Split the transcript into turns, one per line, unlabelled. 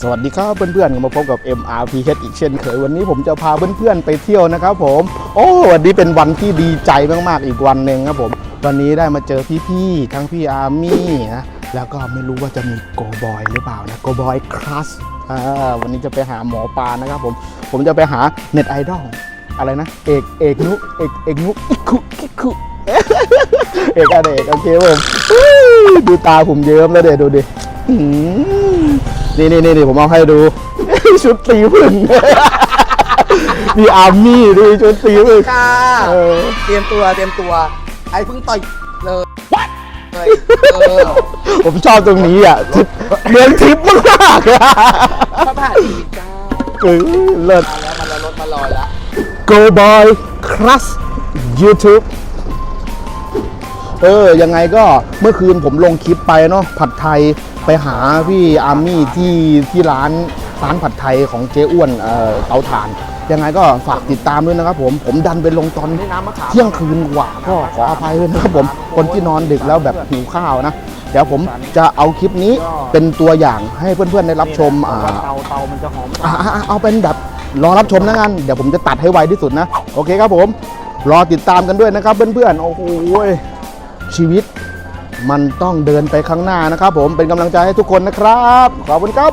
สวัสดีครับเพื่อนๆมาพบกับ MRPH อีกเช่นเคยวันนี้ผมจะพาเพื่อนๆไปเที่ยวนะครับผม โอ้วันนี้เป็นวันที่ดีใจมากๆอีกวันหนึ่งครับผม วันนี้ได้มาเจอพี่ๆทั้งพี่อาร์มี่นะแล้วก็ไม่รู้ว่าจะมีโกบอยหรือเปล่านะโกบอยคลาสวันนี้จะไปหาหมอปลานะครับผม ผมจะไปหาเน็ตไอดอลอะไรนะ เอกเอกนุเอกเอกนุอิคุอิคุเอกอะไรเอกโอเคผมดูตาผมเยิ้มแล้วเดี๋ยวดูดิ นี่นี่นี่ผมเอาให้ดู ชุดตีพึ่ง มีอาร์มี่ดูชุดตีพึ่ง
ค่ะ
เออ
เตรียมตัวเตรียมตัว ไอ้เพิ่งต่อยเลยเลยเออ
ผมชอบตรงนี้อะทิปเรียนทิปมากๆอะ
พระผ่านชีวิตจ้า
เออเลิศ
มาแล้วมาแล้วรถมารอแล้ว
Go Boy Crush YouTube เออ ยังไงก็เมื่อคืนผมลงคลิปไปเนาะผัดไทยไปหาพี่อาร์มี่ที่ที่ร้านร้านผัดไทยของเจ๊อ้วนเอ่อเตาถ่าน ยังไงก็ฝากติดตามด้วยนะครับผมผมดันไปลงตอนเที่ยงคืนกว่าก็ขออภัยด้วยนะครับผมคนที่นอนดึกแล้วแบบหิวข้าวนะ เดี๋ยวผมจะเอาคลิปนี้เป็นตัวอย่างให้เพื่อนๆได้รับชมอ่า
เตาเตามันจะหอม
อะอะอะเอาเป็นแบบรอรับชมนะงั้นเดี๋ยวผมจะตัดให้ไวที่สุดนะ โอเคครับผม รอติดตามกันด้วยนะครับเพื่อนๆโอ้โห ชีวิต มันต้องเดินไปข้างหน้านะครับผมเป็นกำลังใจให้ทุกคนนะครับ ขอบคุณครับ